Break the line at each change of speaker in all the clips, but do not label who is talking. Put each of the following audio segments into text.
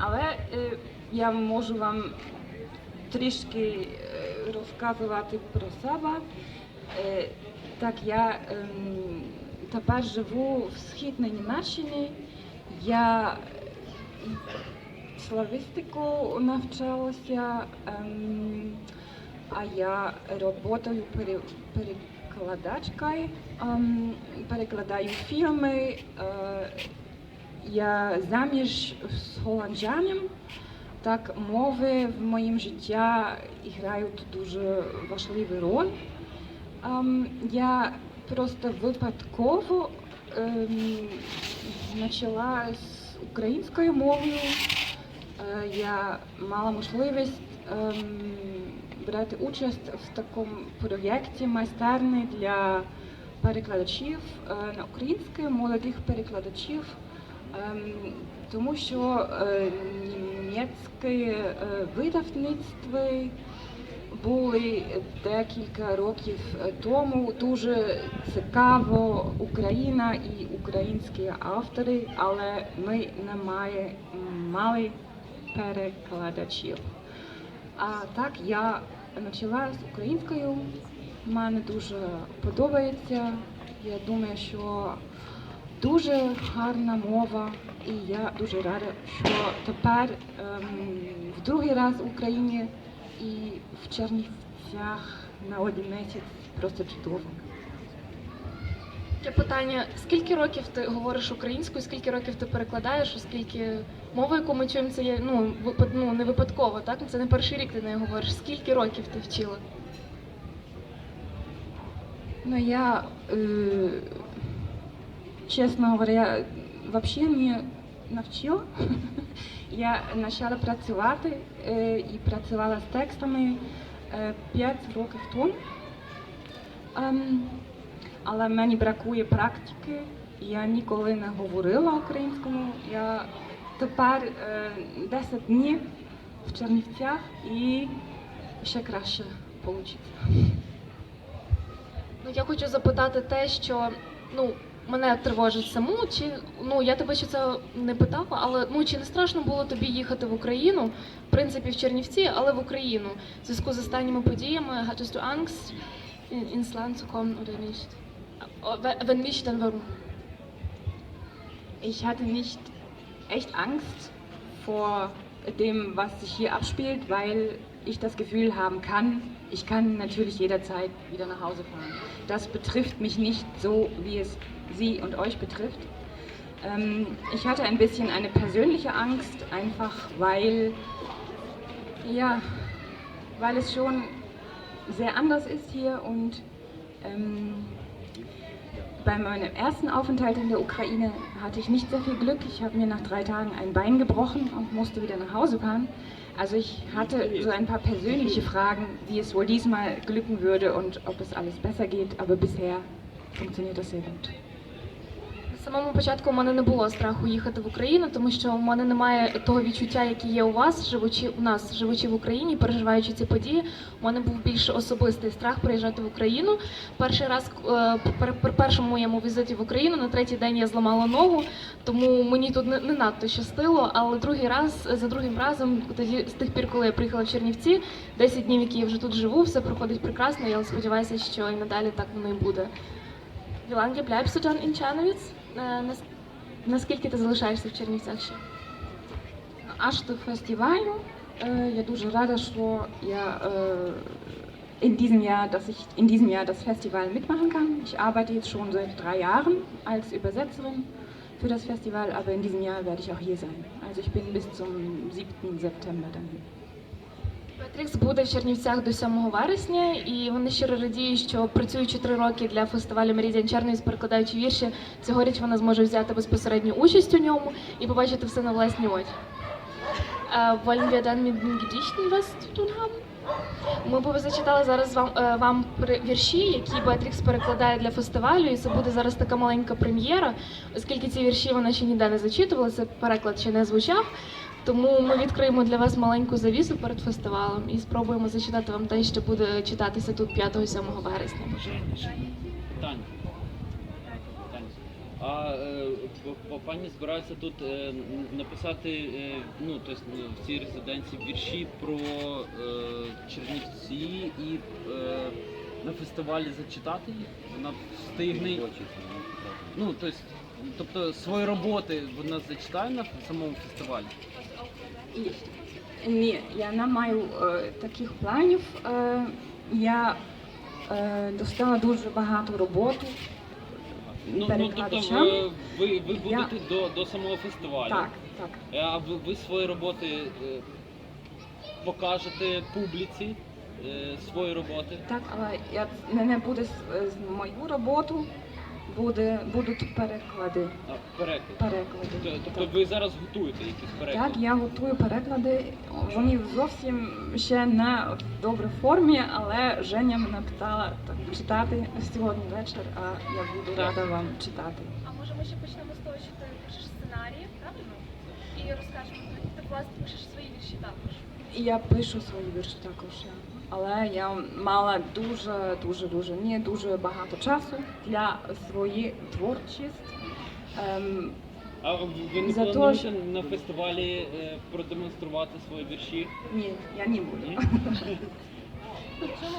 але е, я можу вам трішки е, розказувати про себе. Е, так, я ем, тепер живу в східній Німеччині. Я славістику навчалася, ем, а я працюю перекладачкою, ем, перекладаю фільми. Я заміж з голландянем. Так, мови в моїм житті грають дуже важливу роль. Ем, я просто випадково ем, почала з українською мовою. Е, я мала можливість ем, брати участь в такому проєкті майстерні для перекладачів е, на українську, молодих перекладачів. Ем, тому що е, німецьке е, видавництво були декілька років тому дуже цікаво Україна і українські автори, але ми не має, мали перекладачів. А так я почала з українською. Мені дуже подобається. Я думаю, що дуже гарна мова, і я дуже рада, що тепер ем, в другий раз в Україні і в Чернівцях на один місяць просто чудово.
Таке питання: скільки років ти говориш українською, скільки років ти перекладаєш, оскільки мова, яку ми чуємо, це є ну, випад, ну не випадково, так? Це не перший рік ти нею говориш. Скільки років ти вчила?
Ну, я, э, честно говоря, вообще не навчила. Я почала працювати е, і працювала з текстами е, 5 років тому. Але мені бракує практики. Я ніколи не говорила українською. Я тепер е, 10 днів в Чернівцях і ще краще вийде.
Ну я хочу запитати те, що ну мене тривожить саму. Чи ну я тебе ще це не питала, але ну чи не страшно було тобі їхати в Україну, в принципі, в Чернівці, але в Україну в зв'язку з останніми подіями hattest du Angst in, ins Land zu kommen oder nicht? Äh, Wenn nicht, dann warum?
Ich hatte nicht echt Angst vor dem, was sich hier abspielt, weil ich das Gefühl haben kann, ich kann natürlich jederzeit wieder nach Hause fahren. Das betrifft mich nicht so, wie es Sie und euch betrifft. Ähm, ich hatte ein bisschen eine persönliche Angst, einfach weil, ja, weil es schon sehr anders ist hier und ähm, bei meinem ersten Aufenthalt in der Ukraine hatte ich nicht sehr viel Glück. Ich habe mir nach drei Tagen ein Bein gebrochen und musste wieder nach Hause fahren. Also ich hatte so ein paar persönliche Fragen, wie es wohl diesmal glücken würde und ob es alles besser geht. Aber bisher funktioniert das sehr gut.
Самому початку у мене не було страху їхати в Україну, тому що у мене немає того відчуття, яке є у вас, живучи у нас, живучи в Україні, переживаючи ці події. У мене був більш особистий страх приїжджати в Україну. Перший раз е, при, першому моєму візиті в Україну на третій день я зламала ногу, тому мені тут не надто щастило. Але другий раз за другим разом, тоді з тих пір, коли я приїхала в Чернівці, 10 днів, які я вже тут живу, все проходить прекрасно. Я сподіваюся, що і надалі так воно і буде. Wie lange bleibst du dann in Czernowitz? Е, нас- Наскільки ти залишаєшся в Чернівцях ще?
Аж до фестивалю. Äh, я дуже рада, що я äh, in diesem Jahr, dass ich in diesem Jahr das Festival mitmachen kann. Ich arbeite jetzt schon seit drei Jahren als Übersetzerin für das Festival, aber in diesem Jahr werde ich auch hier sein. Also ich bin bis zum 7. September dann hier.
Петрікс буде в Чернівцях до 7 вересня, і вони щиро радіють, що працюючи три роки для фестивалю Меридіан Чернівець, перекладаючи вірші, цьогоріч вона зможе взяти безпосередню участь у ньому і побачити все на власні очі. Е, Wollen wir dann mit den Gedichten was zu tun haben? Ми б зачитали зараз вам, е, вам вірші, які Беатрікс перекладає для фестивалю, і це буде зараз така маленька прем'єра, оскільки ці вірші вона ще ніде не зачитувала, це переклад ще не звучав. Тому ми відкриємо для вас маленьку завісу перед фестивалем і спробуємо зачитати вам те, що буде читатися тут 5-7 вересня.
Таня. А е, пані збирається тут е, написати е, ну, тобто, в цій резиденції вірші про е, Чернівці і е, на фестивалі зачитати їх. Вона встигне. Ну, тобто, тобто свої роботи вона зачитає на самому фестивалі.
І ні, я не маю е, таких планів. Е, я е, достала дуже багато роботи.
Ну, ну тобто ви, ви, ви
Я-
будете до, до самого фестивалю.
Так, так.
Е, А ви, ви свої роботи е, покажете публіці е, свої роботи?
Так, але я не, не буде з, з мою роботу, буде, будуть переклади.
А, переклад.
переклади.
Тобто
Так.
ви зараз готуєте якісь переклади?
Так, я готую переклади. Вони зовсім ще не в добрій формі, але Женя мене питала так, читати сьогодні вечір, а я буду рада вам читати.
А може ми ще почнемо з того, що ти пишеш сценарії, правильно? І розкажемо, ти власне пишеш свої вірші також.
І я пишу свої вірші також. я. Але я мала дуже, дуже, дуже, не дуже багато часу для своєї творчості. Ем,
А ви не
За то,
на фестивалі е, продемонструвати свої вірші?
ні, я не буду.
Ні?
Чому?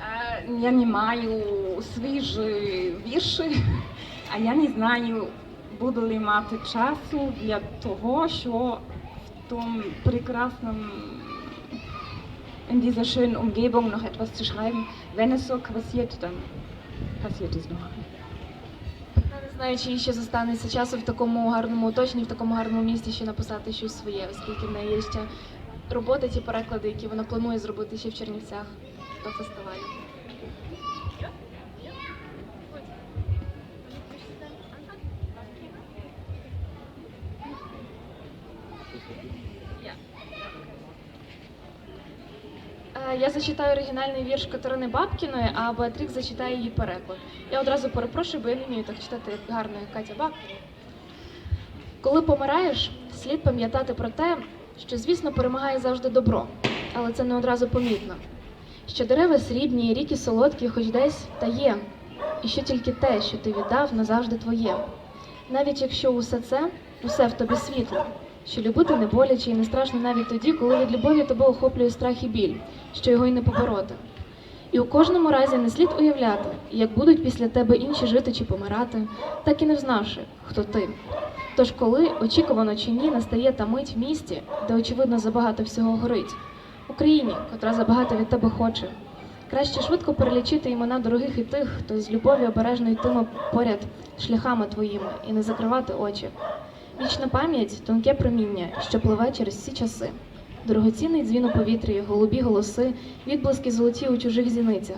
Е, Я не маю свіжі вірші, а я не знаю, буду ли мати часу для того, що в тому прекрасному in dieser schönen Umgebung noch etwas zu schreiben. Wenn es so passiert, dann passiert es noch.
Не знаю, чи ще зостанеться часу в такому гарному оточенні, в такому гарному місті ще написати щось своє, оскільки в неї є ще роботи, ті переклади, які вона планує зробити ще в Чернівцях до фестивалю. Я зачитаю оригінальний вірш Катерини Бабкіної, а Беатрікс зачитає її переклад. Я одразу перепрошую, бо я не вмію так читати гарно, як Катя Бабкіна. Коли помираєш, слід пам'ятати про те, що, звісно, перемагає завжди добро, але це не одразу помітно. Що дерева срібні, ріки солодкі, хоч десь та є, і що тільки те, що ти віддав, назавжди твоє. Навіть якщо усе це, усе в тобі світло, що любити не боляче і не страшно навіть тоді, коли від любові тебе охоплює страх і біль, що його й не побороти. І у кожному разі не слід уявляти, як будуть після тебе інші жити чи помирати, так і не взнавши, хто ти. Тож, коли, очікувано чи ні, настає та мить в місті, де очевидно забагато всього горить, Україні, котра забагато від тебе хоче. Краще швидко перелічити імена дорогих і тих, хто з любові обережно йтиме поряд шляхами твоїми і не закривати очі. Вічна пам'ять тонке проміння, що пливе через всі часи. Дорогоцінний дзвін у повітрі, голубі голоси, відблиски золоті у чужих зіницях.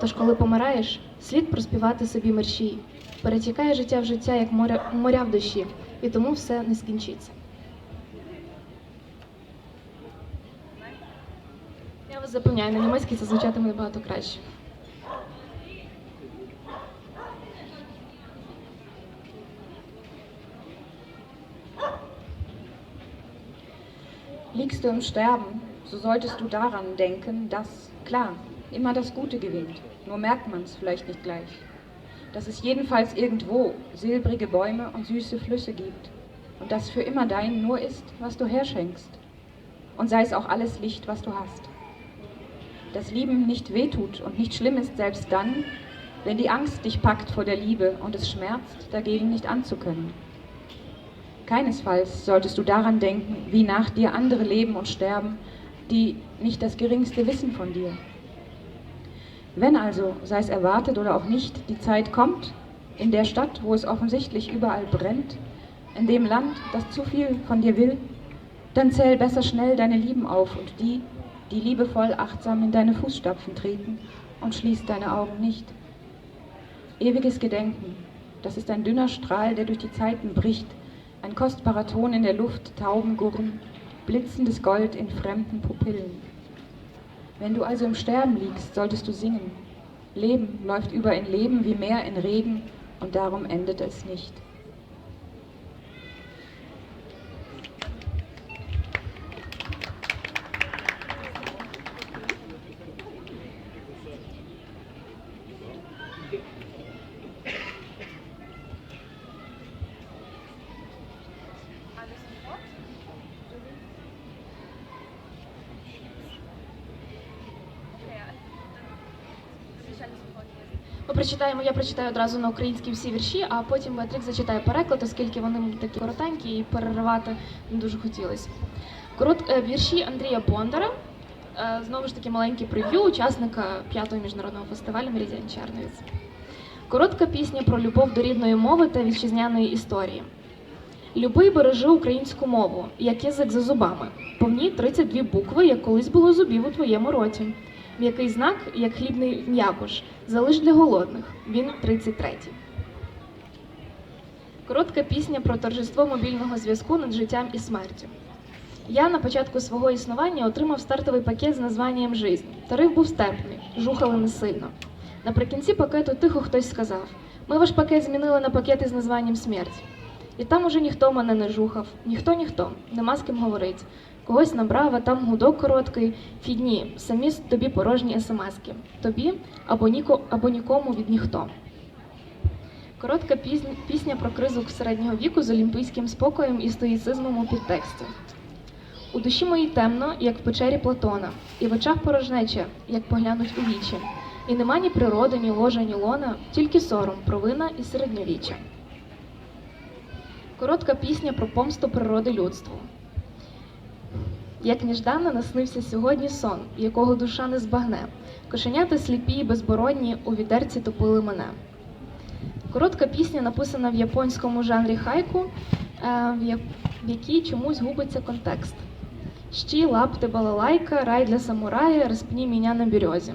Тож, коли помираєш, слід проспівати собі мерщій. Перетікає життя в життя, як моря, моря в душі, і тому все не скінчиться. Я вас запевняю, на німецькій це звучатиме набагато краще.
Liegst du im Sterben, so solltest du daran denken, dass, klar, immer das Gute gewinnt. Nur merkt man es vielleicht nicht gleich. Dass es jedenfalls irgendwo silbrige Bäume und süße Flüsse gibt. Und dass für immer dein nur ist, was du herschenkst. Und sei es auch alles Licht, was du hast. Dass Lieben nicht wehtut und nicht schlimm ist selbst dann, wenn die Angst dich packt vor der Liebe und es schmerzt, dagegen nicht anzukönnen. Keinesfalls solltest du daran denken, wie nach dir andere leben und sterben, die nicht das geringste wissen von dir. Wenn also, sei es erwartet oder auch nicht, die Zeit kommt, in der Stadt, wo es offensichtlich überall brennt, in dem Land, das zu viel von dir will, dann zähl besser schnell deine Lieben auf und die, die liebevoll achtsam in deine Fußstapfen treten und schließ deine Augen nicht. Ewiges Gedenken, das ist ein dünner Strahl, der durch die Zeiten bricht, ein kostbarer Ton in der Luft, Taubengurren, blitzendes Gold in fremden Pupillen. Wenn du also im Sterben liegst, solltest du singen. Leben läuft über in Leben wie Meer in Regen und darum endet es nicht.
Ми прочитаємо, я прочитаю одразу на українській всі вірші, а потім Беатрік зачитає переклад, оскільки вони такі коротенькі і переривати не дуже хотілося. Корот, е, вірші Андрія Бондара. Е, Знову ж таки, маленький прев'ю учасника п'ятого міжнародного фестивалю Меридіан Черновіць. Коротка пісня про любов до рідної мови та вітчизняної історії. Люби й бережи українську мову, як язик за зубами. Повні 32 букви, як колись було зубів у твоєму роті. М'який знак, як хлібний м'якош, залиш для голодних. Він 33. Коротка пісня про торжество мобільного зв'язку над життям і смертю. Я на початку свого існування отримав стартовий пакет з названням Жизнь. Тариф був стерпний, жухали не сильно. Наприкінці пакету тихо хтось сказав: Ми ваш пакет змінили на пакет із названням Смерть. І там уже ніхто мене не жухав, ніхто ніхто, нема з ким говорить. Когось набрав, а там гудок короткий, фідні, самі тобі порожні смски. Тобі або, ніко, або нікому від ніхто. Коротка пісня про кризу середнього віку з олімпійським спокоєм і стоїцизмом у підтексті. У душі моїй темно, як в печері Платона, і в очах порожнеча, як поглянуть у вічі. І нема ні природи, ні ложа, ні лона, тільки сором, провина і середньовіччя. Коротка пісня про помсту природи людству. Як ніждано наснився сьогодні сон, якого душа не збагне. Кошенята сліпі і безборонні у відерці топили мене. Коротка пісня написана в японському жанрі хайку, е, в якій чомусь губиться контекст. Щі, лапти, балалайка, рай для самурая, распни меня на березе.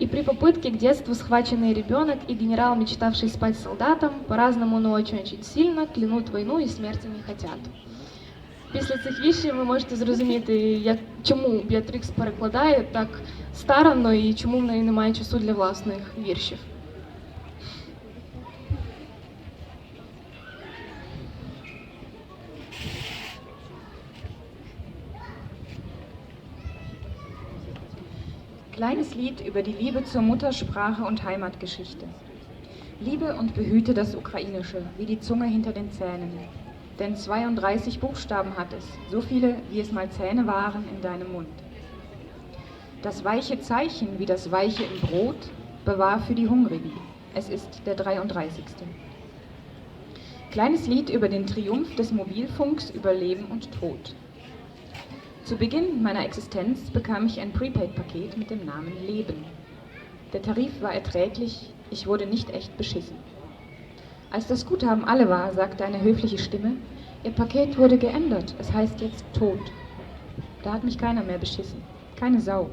И при попытке к детству схваченный ребенок и генерал, мечтавший спать солдатом, по-разному, но очень-очень сильно клянут войну і смерті не хотят. Після цих віршів ви можете зрозуміти, як, чому Біатрікс перекладає так старанно і чому в неї немає часу для власних віршів.
Kleines Lied über die Liebe zur Muttersprache und Heimatgeschichte. Liebe und behüte das Ukrainische, wie die Zunge hinter den Zähnen. Denn 32 Buchstaben hat es, so viele, wie es mal Zähne waren in deinem Mund. Das weiche Zeichen, wie das Weiche im Brot, bewahr für die Hungrigen. Es ist der 33. Kleines Lied über den Triumph des Mobilfunks über Leben und Tod. Zu Beginn meiner Existenz bekam ich ein Prepaid-Paket mit dem Namen Leben. Der Tarif war erträglich, ich wurde nicht echt beschissen. Als das Guthaben alle war, sagte eine höfliche Stimme, Ihr Paket wurde geändert, es heißt jetzt Tod. Da hat mich keiner mehr beschissen, keine Sau.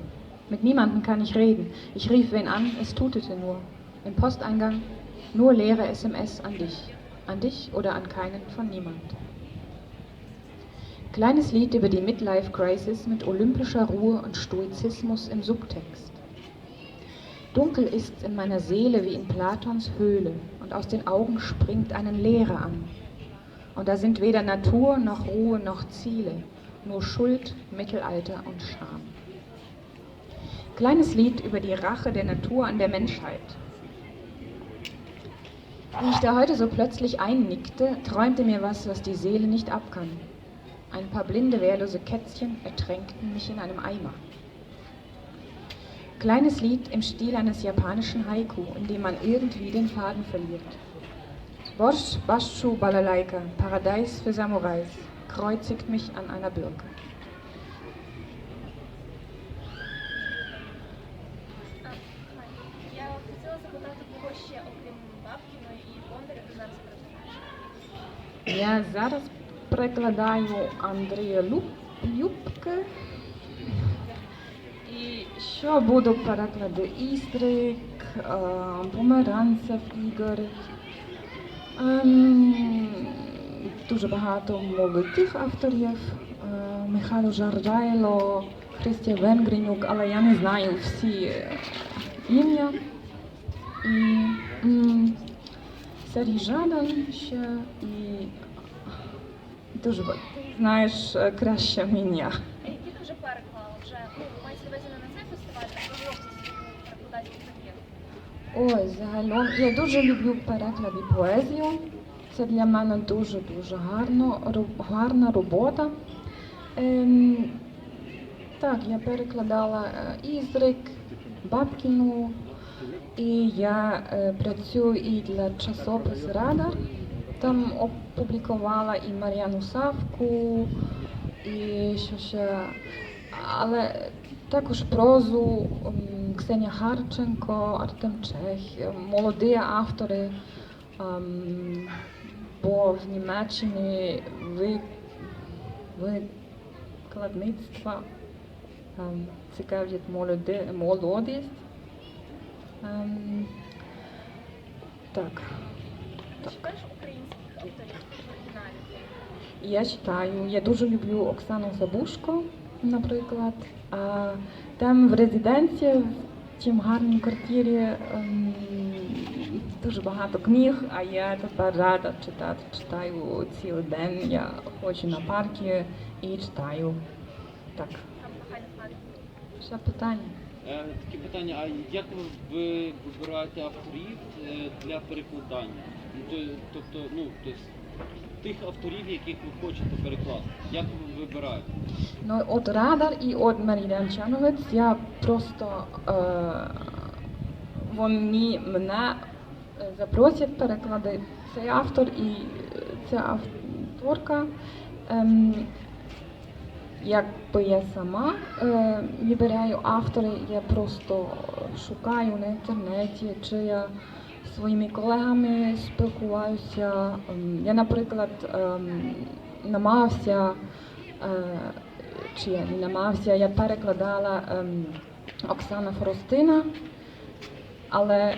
Mit niemandem kann ich reden. Ich rief wen an, es tutete nur. Im Posteingang nur leere SMS an dich. An dich oder an keinen von niemand. Kleines Lied über die Midlife Crisis mit olympischer Ruhe und Stoizismus im Subtext. Dunkel ist's in meiner Seele wie in Platons Höhle und aus den Augen springt eine Leere an. Und da sind weder Natur noch Ruhe noch Ziele, nur Schuld, Mittelalter und Scham. Kleines Lied über die Rache der Natur an der Menschheit. Wie ich da heute so plötzlich einnickte, träumte mir was, was die Seele nicht abkann. Ein paar blinde, wehrlose Kätzchen ertränkten mich in einem Eimer. Kleines Lied im Stil eines japanischen Haiku, in dem man irgendwie den Faden verliert. Bosch, Baschu, Balalaika, Paradies für Samurais, kreuzigt mich an einer Birke.
Я хотіла запитати, кого ще, окрім Бабкіної і Бондаря, ти зараз перекладаєш?
Я зараз перекладаю Андрія Люб, Любки. Що буду перекладати? Істрик, е, Померанцев Ігор. Ем, дуже багато молодих авторів. Е, Михайло Жардайло, Христя Венгренюк, але я не знаю всі е, ім'я. І Сергій Жадан ще і дуже знаєш е, краще мене.
Які ти вже переклала? Вже ну, мається на увазі не на цей фестиваль, а загалом зі свої перекладацький кар'єр.
Ой, загалом я дуже люблю переклади поезію. Це для мене дуже дуже гарно, гарна робота. Ем, так, я перекладала е, Ізрик, Бабкіну, і я е, працюю і для часопису Радар. Там опублікувала і Мар'яну Савку, і що ще. Але також прозу Ксенія Харченко, Артем Чех, е, молоді автори. Ем, бо в Німеччині ви, викладництва ем, цікавлять молоді, молодість. Ем, так.
Оригіналів?
Я читаю. Я дуже люблю Оксану Забушко, наприклад. А там в резиденції, в тім гарній квартирі, ем, дуже багато книг, а я тепер рада читати. Читаю цілий день. Я ходжу на парки і читаю. Так. Ще питання.
Е, Таке питання, а як ви вибираєте авторів е, для перекладання? Ну, Тобто, ну, тобто, тих авторів, яких ви хочете перекласти, як ви вибираєте?
Ну, от Радар і от Марія Чановець я просто е, вони мене е, запросять переклади. Цей автор і е, ця авторка. Ем, якби я сама е, вибираю автори, я просто шукаю на інтернеті, чи я своїми колегами спілкуюся. Ем, Я, наприклад, ем, намагався Е, чи не намагався, я перекладала ем, Оксана Форостина, але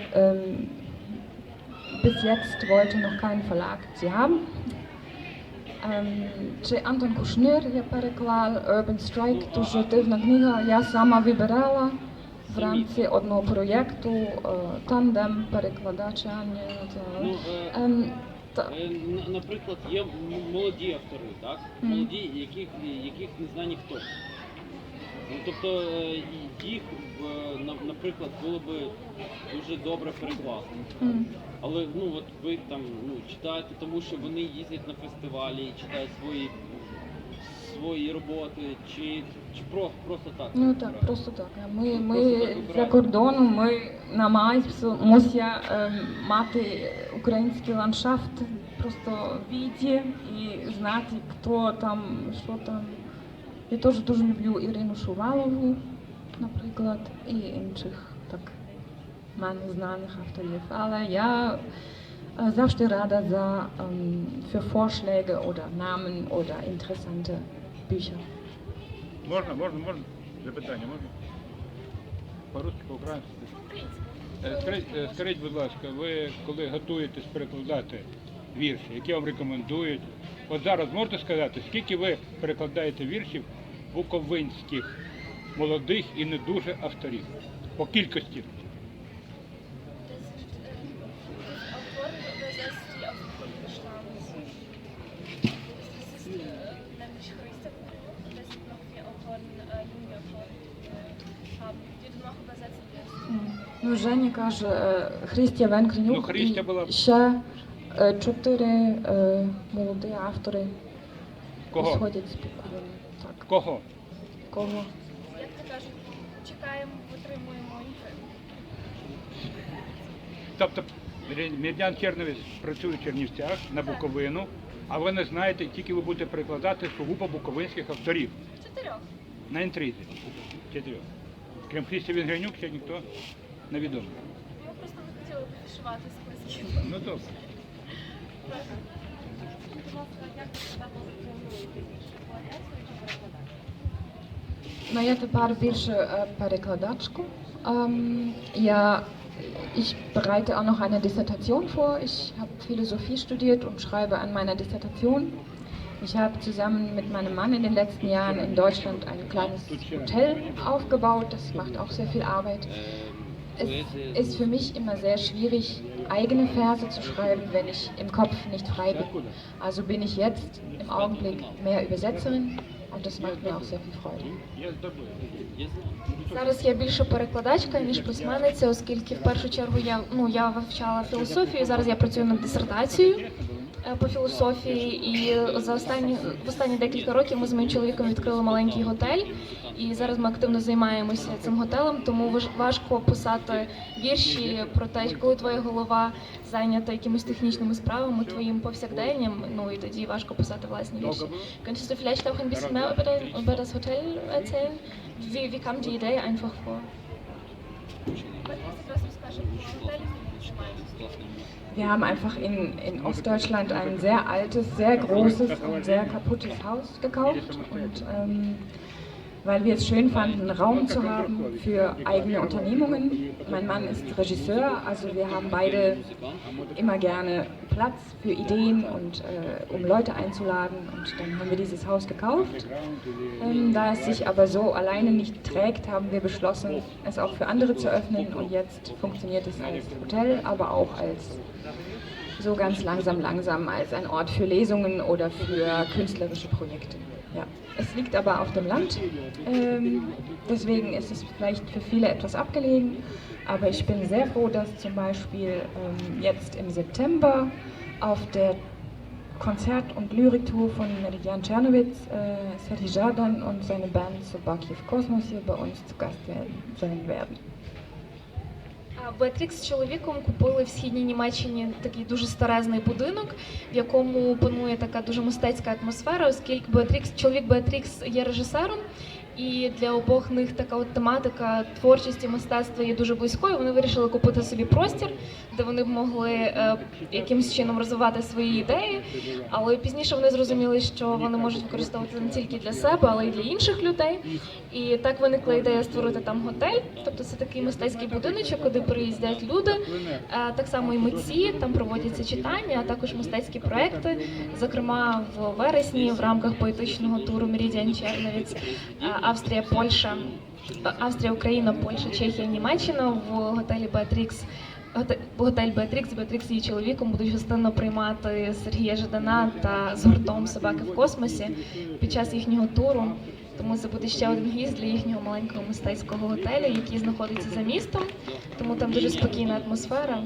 bis jetzt wollte noch kein Verlag sie haben. Чи Антон Кушнир я переклав Urban Strike, дуже дивна книга. Я сама вибирала в рамці одного проєкту е, тандем перекладача.
Ну, е,
Ем, та-
е, наприклад, є молоді автори, так? Молоді, яких, яких не знає ніхто. Ну, тобто їх, наприклад, було би дуже добре перекласти. Але ну от ви там ну читаєте, тому що вони їздять на фестивалі, читають свої свої роботи, чи, чи про, просто так?
Ну так,
вибираєте?
просто так. Ми,
Просто
ми
так
за кордоном ми намагаємося ем, мати український ландшафт просто віді і знати, хто там, що там. Я теж дуже люблю Ірину Шувалову, наприклад, і інших так мене знаних авторів. Але я е, завжди рада за ем, für Vorschläge oder Namen oder interessante Bücher.
Можна, можна, можна? Запитання можна? По-русски, по-українськи. Е, Скажіть, е, скажіть, будь ласка, ви коли готуєтесь перекладати вірші, які вам рекомендують? От зараз можете сказати, скільки ви перекладаєте віршів буковинських, молодих і не дуже авторів? По кількості?
Каже е, Христя Венкренюк
Ну, Христя
і
була-
ще е, чотири е, молоді автори
Кого?
сходять з Буковини. Так,
Кого?
кого?
Як то кажуть, чекаємо, витримуємо інтерв'ю.
Тобто Медян Черновець працює в Чернівцях на Буковину, а ви не знаєте, тільки ви будете перекладати сугубо буковинських авторів.
Чотирьох.
На інтризі. Чотирьох. Крім Христі Венгренюк, ще ніхто не відомий.
Ми просто не хотіли пофішувати списки.
Ну добре.
Ну, я тепер більше е, перекладачку. Ähm, ja, ich bereite auch noch eine Dissertation vor. Ich habe Philosophie studiert und schreibe an meiner Dissertation. Ich habe zusammen mit meinem Mann in den letzten Jahren in Deutschland ein kleines Hotel aufgebaut. Das macht auch sehr viel Arbeit. Es ist für mich immer sehr schwierig, eigene Verse zu schreiben, wenn ich im Kopf nicht frei bin. Also bin ich jetzt im Augenblick mehr Übersetzerin und das macht mir auch sehr viel Freude.
Зараз я більше перекладачка, ніж письменниця, оскільки в першу чергу я, ну, я вивчала філософію, зараз я працюю над дисертацією. е, по філософії, і за останні в останні декілька років ми з моїм чоловіком відкрили маленький готель. І зараз ми активно займаємося цим готелем, тому важ- важко писати вірші про те, коли твоя голова зайнята якимись технічними справами, твоїм повсякденням. Ну і тоді важко писати власні вірші. Könntest du vielleicht auch ein bisschen mehr über, dein, über das Hotel erzählen? Wie, wie kam die Idee einfach vor?
Wir haben einfach in, in Ostdeutschland ein sehr altes, sehr großes und sehr kaputtes Haus gekauft. Und ähm, weil wir es schön fanden, Raum zu haben für eigene Unternehmungen. Mein Mann ist Regisseur, also wir haben beide immer gerne Platz für Ideen und äh, um Leute einzuladen. Und dann haben wir dieses Haus gekauft. Ähm, da es sich aber so alleine nicht trägt, haben wir beschlossen, es auch für andere zu öffnen. Und jetzt funktioniert es als Hotel, aber auch als so ganz langsam, langsam als ein Ort für Lesungen oder für künstlerische Projekte. Ja. Es liegt aber auf dem Land, ähm, deswegen ist es vielleicht für viele etwas abgelegen, aber ich bin sehr froh, dass zum Beispiel ähm, jetzt im September auf der Konzert- und Lyriktour von Meridian Czernowitz äh, Serhi Jardan und seine Band Sobaki в Kosmos hier bei uns zu Gast werden, sein werden.
Беатрікс з чоловіком купили в східній Німеччині такий дуже старезний будинок, в якому панує така дуже мистецька атмосфера, оскільки Беатрікс, чоловік Беатрікс є режисером. І для обох них така от тематика творчості, мистецтва є дуже близькою. Вони вирішили купити собі простір, де вони б могли е, якимось чином розвивати свої ідеї. Але пізніше вони зрозуміли, що вони можуть використовувати не тільки для себе, але й для інших людей. І так виникла ідея створити там готель. Тобто це такий мистецький будиночок, куди приїздять люди. Е, Так само і митці, там проводяться читання, а також мистецькі проекти. Зокрема, в вересні в рамках поетичного туру Меридіан Черновіць Австрія, Польща, е, Австрія, Україна, Польща, Чехія, Німеччина в готелі Беатрікс. Готе- Готель Беатрікс, Беатрікс її чоловіком будуть гостинно приймати Сергія Жадана та з гуртом Собаки в космосі під час їхнього туру. Тому це буде ще один гість для їхнього маленького мистецького готелю, який знаходиться за містом. Тому там дуже спокійна атмосфера,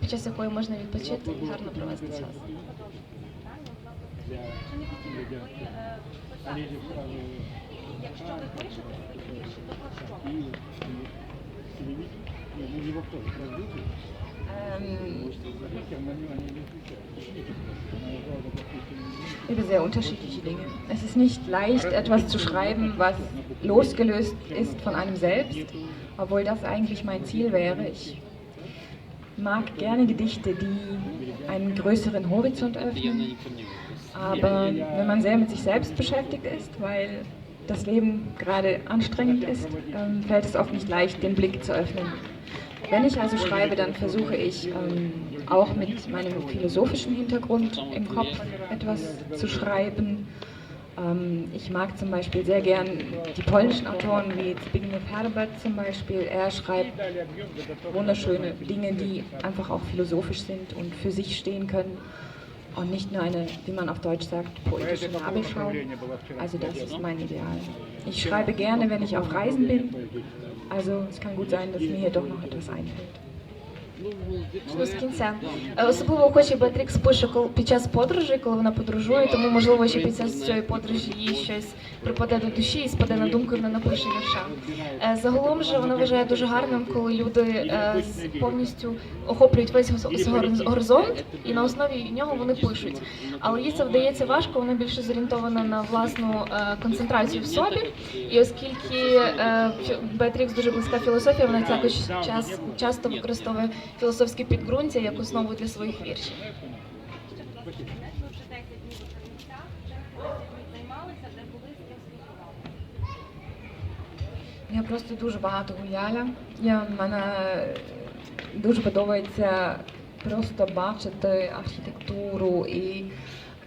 під час якої можна відпочити і гарно провести час.
Ähm, über sehr unterschiedliche Dinge. Es ist nicht leicht, etwas zu schreiben, was losgelöst ist von einem selbst, obwohl das eigentlich mein Ziel wäre. Ich mag gerne Gedichte, die einen größeren Horizont öffnen, aber wenn man sehr mit sich selbst beschäftigt ist, weil das Leben gerade anstrengend ist, ähm, fällt es oft nicht leicht, den Blick zu öffnen. Wenn ich also schreibe, dann versuche ich ähm, auch mit meinem philosophischen Hintergrund im Kopf etwas zu schreiben. Ähm, ich mag zum Beispiel sehr gern die polnischen Autoren wie Zbigniew Herbert zum Beispiel. Er schreibt wunderschöne Dinge, die einfach auch philosophisch sind und für sich stehen können und nicht nur eine, wie man auf Deutsch sagt, poetische Nabelschau. Also das ist mein Ideal. Ich schreibe gerne, wenn ich auf Reisen bin. Also es kann gut sein, dass mir hier doch noch etwas einfällt.
Почну з кінця. Е, Особливо охоче Беатрікс пише під час подорожі, коли вона подорожує, тому можливо, що під час цієї подорожі їй щось припаде до душі і спаде на думку і вона напише вірша. Е, Загалом же вона вважає дуже гарним, коли люди е, повністю охоплюють весь горизонт і на основі нього вони пишуть. Але їй це вдається важко, вона більше зорієнтована на власну концентрацію в собі. І оскільки Беатрікс дуже близька філософія, вона також час, часто використовує філософське підґрунтя як основу для своїх віршів.
Я просто дуже багато гуляла. Я мене дуже подобається просто бачити архітектуру і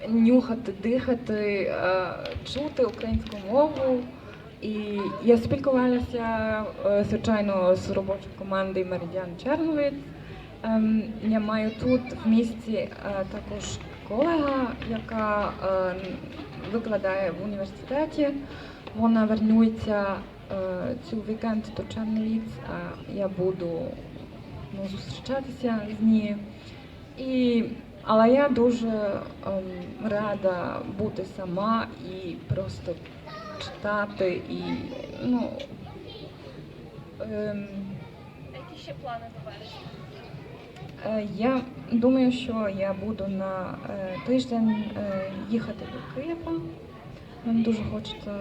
нюхати, дихати, е, чути українську мову. І я спілкувалася, е, звичайно, з робочою командою Меридіан Черновіць. Ем, Я маю тут в місті е, також колега, яка е, викладає в університеті. Вона вернується цю вікенд до Черновіць, а я буду ну, зустрічатися з нею. І Але я дуже ем, рада бути сама і просто читати і ну. Ем,
Які ще плани до вересня?
Е, Я думаю, що я буду на е, тиждень е, їхати до Києва. Мені дуже хочеться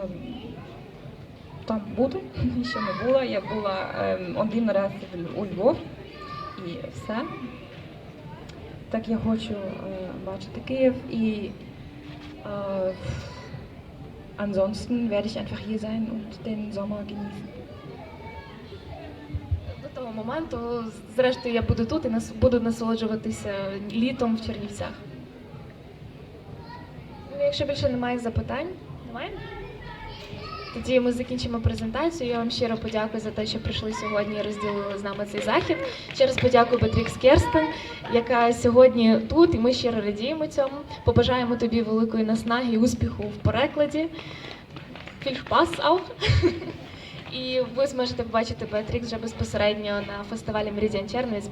там бути. Ще не була. Я була е, один раз у Львові і все. Так я хочу е, бачити Київ і äh, ansonsten werde ich einfach hier sein und den Sommer genießen.
До того моменту, зрештою, я буду тут і нас буду насолоджуватися літом в Чернівцях. Ну, Якщо більше немає запитань, немає? Тоді ми закінчимо презентацію. Я вам щиро подякую за те, що прийшли сьогодні і розділили з нами цей захід. Ще раз подякую Бетрікс Керстен, яка сьогодні тут, і ми щиро радіємо цьому. Побажаємо тобі великої наснаги і успіху в перекладі. І ви зможете побачити Беатрікс вже безпосередньо на фестивалі Meridian Черновіць